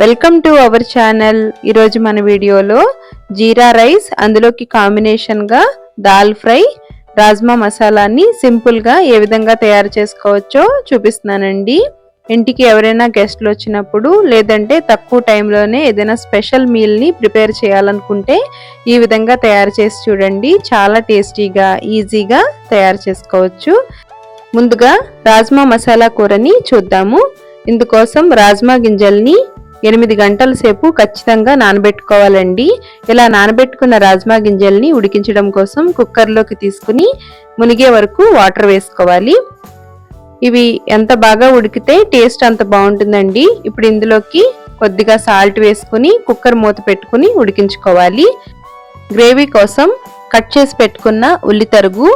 Welcome to our channel ఈరోజు మన వీడియోలో జీరా రైస్ అందులోకి కాంబినేషన్గా దాల్ ఫ్రై రాజ్మా మసాలాని సింపుల్గా ఏ విధంగా తయారు చేసుకోవచ్చో చూపిస్తున్నానండి. ఇంటికి ఎవరైనా గెస్ట్లు వచ్చినప్పుడు లేదంటే తక్కువ టైంలోనే ఏదైనా స్పెషల్ మీల్ని ప్రిపేర్ చేయాలనుకుంటే ఈ విధంగా తయారు చేసి చూడండి. చాలా టేస్టీగా ఈజీగా తయారు చేసుకోవచ్చు. ముందుగా రాజ్మా మసాలా కూరని చూద్దాము. ఇందుకోసం రాజ్మా గింజల్ని ఎనిమిది గంటల సేపు ఖచ్చితంగా నానబెట్టుకోవాలండి. ఇలా నానబెట్టుకున్న రాజ్మా గింజల్ని ఉడికించడం కోసం కుక్కర్లోకి తీసుకుని మునిగే వరకు వాటర్ వేసుకోవాలి. ఇవి ఎంత బాగా ఉడికితే టేస్ట్ అంత బాగుంటుందండి. ఇప్పుడు ఇందులోకి కొద్దిగా సాల్ట్ వేసుకుని కుక్కర్ మూత పెట్టుకుని ఉడికించుకోవాలి. గ్రేవీ కోసం కట్ చేసి పెట్టుకున్న ఉల్లి తరుగు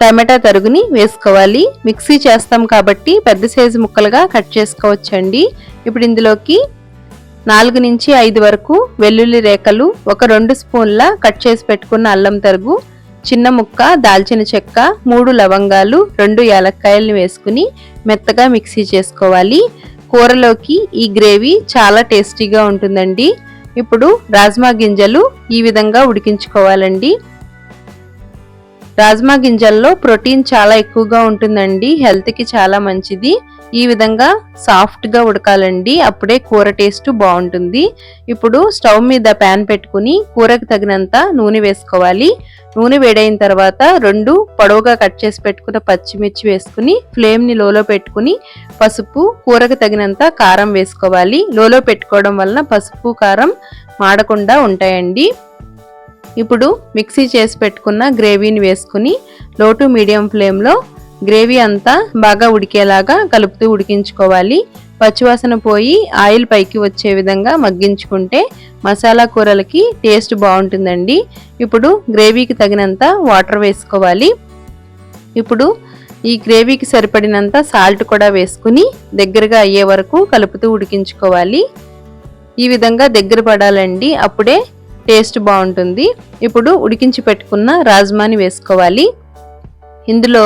టమాటా తరుగుని వేసుకోవాలి. మిక్సీ చేస్తాం కాబట్టి పెద్ద సైజు ముక్కలుగా కట్ చేసుకోవచ్చండి. ఇప్పుడు ఇందులోకి నాలుగు నుంచి ఐదు వరకు వెల్లుల్లి రేఖలు ఒక రెండు స్పూన్ల కట్ చేసి పెట్టుకున్న అల్లం తరుగు చిన్న ముక్క దాల్చిన చెక్క మూడు లవంగాలు రెండు యాలక్కాయలను వేసుకుని మెత్తగా మిక్సీ చేసుకోవాలి. కూరలోకి ఈ గ్రేవీ చాలా టేస్టీగా ఉంటుందండి. ఇప్పుడు రాజ్మా గింజలు ఈ విధంగా ఉడికించుకోవాలండి. రాజ్మా గింజల్లో ప్రోటీన్ చాలా ఎక్కువగా ఉంటుందండి. హెల్త్కి చాలా మంచిది. ఈ విధంగా సాఫ్ట్గా ఉడకాలండి. అప్పుడే కూర టేస్ట్ బాగుంటుంది. ఇప్పుడు స్టవ్ మీద ప్యాన్ పెట్టుకుని కూరకు తగినంత నూనె వేసుకోవాలి. నూనె వేడైన తర్వాత రెండు పొడవుగా కట్ చేసి పెట్టుకున్న పచ్చిమిర్చి వేసుకుని ఫ్లేమ్ని లోలో పెట్టుకుని పసుపు కూరకు తగినంత కారం వేసుకోవాలి. లోలో పెట్టుకోవడం వలన పసుపు కారం మాడకుండా ఉంటాయండి. ఇప్పుడు మిక్సీ చేసి పెట్టుకున్న గ్రేవీని వేసుకుని లో టు మీడియం ఫ్లేమ్లో గ్రేవీ అంతా బాగా ఉడికేలాగా కలుపుతూ ఉడికించుకోవాలి. పచ్చివాసన పోయి ఆయిల్ పైకి వచ్చే విధంగా మగ్గించుకుంటే మసాలా కూరలకి టేస్ట్ బాగుంటుందండి. ఇప్పుడు గ్రేవీకి తగినంత వాటర్ వేసుకోవాలి. ఇప్పుడు ఈ గ్రేవీకి సరిపడినంత సాల్ట్ కూడా వేసుకుని దగ్గరగా అయ్యే వరకు కలుపుతూ ఉడికించుకోవాలి. ఈ విధంగా దగ్గర పడాలండి. అప్పుడే టేస్ట్ బాగుంటుంది. ఇప్పుడు ఉడికించి పెట్టుకున్న రాజ్మాని వేసుకోవాలి. ఇందులో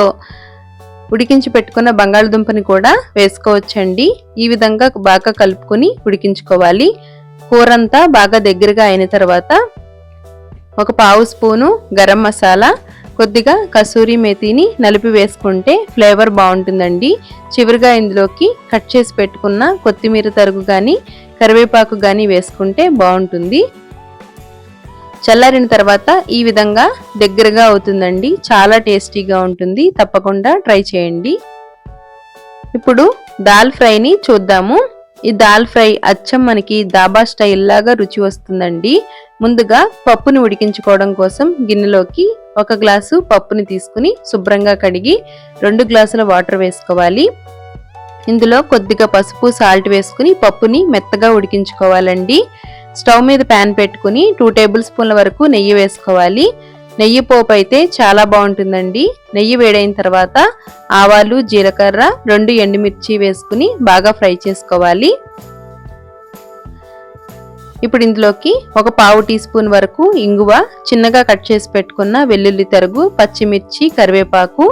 ఉడికించి పెట్టుకున్న బంగాళదుంపని కూడా వేసుకోవచ్చండి. ఈ విధంగా బాగా కలుపుకొని ఉడికించుకోవాలి. కూరంతా బాగా దగ్గరగా అయిన తర్వాత ఒక పావు స్పూను గరం మసాలా కొద్దిగా కసూరి మేతిని నలిపి వేసుకుంటే ఫ్లేవర్ బాగుంటుందండి. చివరిగా ఇందులోకి కట్ చేసి పెట్టుకున్న కొత్తిమీర తరుగు కానీ కరివేపాకు కానీ వేసుకుంటే బాగుంటుంది. చల్లారిన తర్వాత ఈ విధంగా దగ్గరగా అవుతుందండి. చాలా టేస్టీగా ఉంటుంది. తప్పకుండా ట్రై చేయండి. ఇప్పుడు దాల్ ఫ్రైని చూద్దాము. ఈ దాల్ ఫ్రై అచ్చం మనకి దాబా స్టైల్ లాగా రుచి వస్తుందండి. ముందుగా పప్పుని ఉడికించుకోవడం కోసం గిన్నెలోకి ఒక గ్లాసు పప్పుని తీసుకుని శుభ్రంగా కడిగి రెండు గ్లాసుల వాటర్ వేసుకోవాలి. ఇందులో కొద్దిగా పసుపు సాల్ట్ వేసుకుని పప్పుని మెత్తగా ఉడికించుకోవాలండి. స్టవ్ మీద ప్యాన్ పెట్టుకుని టూ టేబుల్ స్పూన్ల వరకు నెయ్యి వేసుకోవాలి. నెయ్యి పోపు అయితే చాలా బాగుంటుందండి. నెయ్యి వేడైన తర్వాత ఆవాలు జీలకర్ర రెండు ఎండుమిర్చి వేసుకుని బాగా ఫ్రై చేసుకోవాలి. ఇప్పుడు ఇందులోకి ఒక పావు టీ స్పూన్ వరకు ఇంగువ చిన్నగా కట్ చేసి పెట్టుకున్న వెల్లుల్లి తరుగు పచ్చిమిర్చి కరివేపాకు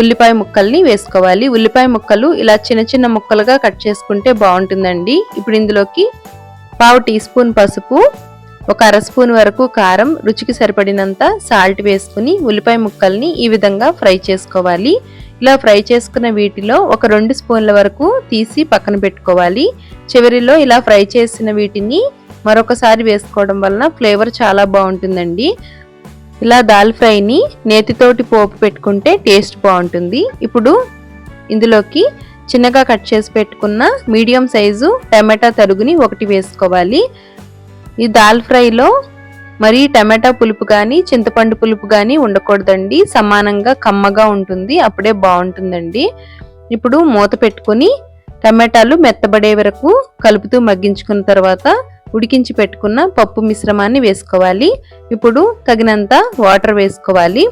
ఉల్లిపాయ ముక్కల్ని వేసుకోవాలి. ఉల్లిపాయ ముక్కలు ఇలా చిన్న చిన్న ముక్కలుగా కట్ చేసుకుంటే బాగుంటుందండి. ఇప్పుడు ఇందులోకి పావు టీ స్పూన్ పసుపు ఒక అర స్పూన్ వరకు కారం రుచికి సరిపడినంత సాల్ట్ వేసుకుని ఉల్లిపాయ ముక్కల్ని ఈ విధంగా ఫ్రై చేసుకోవాలి. ఇలా ఫ్రై చేసుకున్న వీటిలో ఒక రెండు స్పూన్ల వరకు తీసి పక్కన పెట్టుకోవాలి. చివరిలో ఇలా ఫ్రై చేసిన వీటిని మరొకసారి వేసుకోవడం వలన ఫ్లేవర్ చాలా బాగుంటుందండి. ఇలా దాల్ ఫ్రైని నేతితోటి పోపు పెట్టుకుంటే టేస్ట్ బాగుంటుంది. ఇప్పుడు ఇందులోకి చిన్నగా కట్ చేసి పెట్టుకున్న మీడియం సైజు టమాటా తరుగుని ఒకటి వేసుకోవాలి. ఈ దాల్ ఫ్రైలో మరి టమాటా పులుపు కానీ చింతపండు పులుపు కానీ ఉండకూడదండి. సమానంగా కమ్మగా ఉంటుంది అప్పుడే బాగుంటుందండి. ఇప్పుడు మూత పెట్టుకుని టమాటాలు మెత్తబడే వరకు కలుపుతూ మగ్గించుకున్న తర్వాత ఉడికించి పెట్టుకున్న పప్పు మిశ్రమాన్ని వేసుకోవాలి. ఇప్పుడు తగినంత వాటర్ వేసుకోవాలి.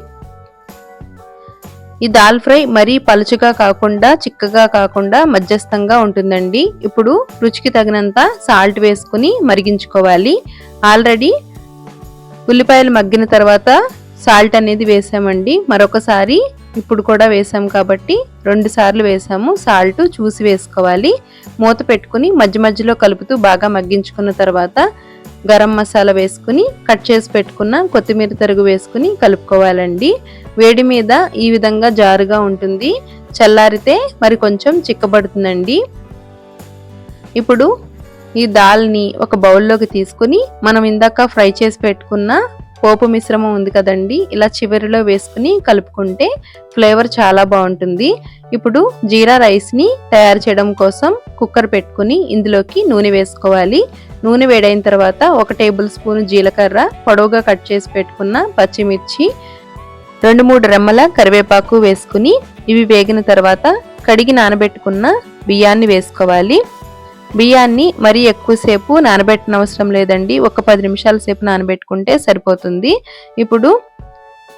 ఈ దాల్ ఫ్రై మరీ పలుచగా కాకుండా చిక్కగా కాకుండా మధ్యస్థంగా ఉంటుందండి. ఇప్పుడు రుచికి తగినంత సాల్ట్ వేసుకుని మరిగించుకోవాలి. ఆల్రెడీ ఉల్లిపాయలు మగ్గిన తర్వాత సాల్ట్ అనేది వేసామండి. మరొకసారి ఇప్పుడు కూడా వేసాం కాబట్టి రెండు సార్లు వేసాము. సాల్ట్ చూసి వేసుకోవాలి. మూత పెట్టుకుని మధ్య మధ్యలో కలుపుతూ బాగా మగ్గించుకున్న తర్వాత గరం మసాలా వేసుకుని కట్ చేసి పెట్టుకున్న కొత్తిమీర తరుగు వేసుకుని కలుపుకోవాలండి. వేడి మీద ఈ విధంగా జారుగా ఉంటుంది. చల్లారితే మరి కొంచెం చిక్కబడుతుందండి. ఇప్పుడు ఈ దాల్ని ఒక బౌల్లోకి తీసుకుని మనం ఇందాక ఫ్రై చేసి పెట్టుకున్న పోపు మిశ్రమం ఉంది కదండి ఇలా చివరిలో వేసుకుని కలుపుకుంటే ఫ్లేవర్ చాలా బాగుంటుంది. ఇప్పుడు జీరా రైస్ని తయారు చేయడం కోసం కుక్కర్ పెట్టుకుని ఇందులోకి నూనె వేసుకోవాలి. నూనె వేడైన తర్వాత ఒక టేబుల్ స్పూన్ జీలకర్ర పొడవుగా కట్ చేసి పెట్టుకున్న పచ్చిమిర్చి రెండు మూడు రెమ్మల కరివేపాకు వేసుకుని ఇవి వేగిన తర్వాత కడిగి నానబెట్టుకున్న బియ్యాన్ని వేసుకోవాలి. బియ్యాన్ని మరీ ఎక్కువసేపు నానబెట్టిన అవసరం లేదండి. ఒక పది నిమిషాల సేపు నానబెట్టుకుంటే సరిపోతుంది. ఇప్పుడు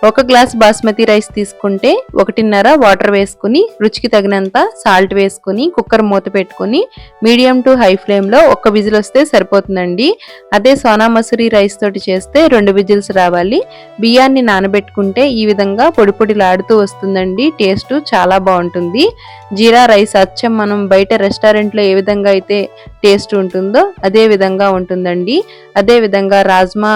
ఒక గ్లాస్ బాస్మతి రైస్ తీసుకుంటే ఒకటిన్నర వాటర్ వేసుకుని రుచికి తగినంత సాల్ట్ వేసుకుని కుక్కర్ మూత పెట్టుకుని మీడియం టు హై ఫ్లేమ్లో ఒక విజిల్ వస్తే సరిపోతుందండి. అదే సోనా మసూరి రైస్ తోటి చేస్తే రెండు విజిల్స్ రావాలి. బియ్యాన్ని నానబెట్టుకుంటే ఈ విధంగా పొడి పొడిలాడుతూ వస్తుందండి. టేస్ట్ చాలా బాగుంటుంది. జీరా రైస్ అచ్చం మనం బయట రెస్టారెంట్లో ఏ విధంగా అయితే టేస్ట్ ఉంటుందో అదే విధంగా ఉంటుందండి. అదే విధంగా రాజ్మా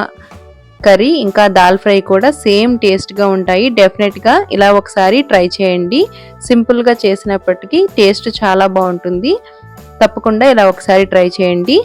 కర్రీ ఇంకా దాల్ ఫ్రై కూడా సేమ్ టేస్ట్గా ఉంటాయి. డెఫినెట్గా ఇలా ఒకసారి ట్రై చేయండి. సింపుల్గా చేసినప్పటికీ టేస్ట్ చాలా బాగుంటుంది. తప్పకుండా ఇలా ఒకసారి ట్రై చేయండి.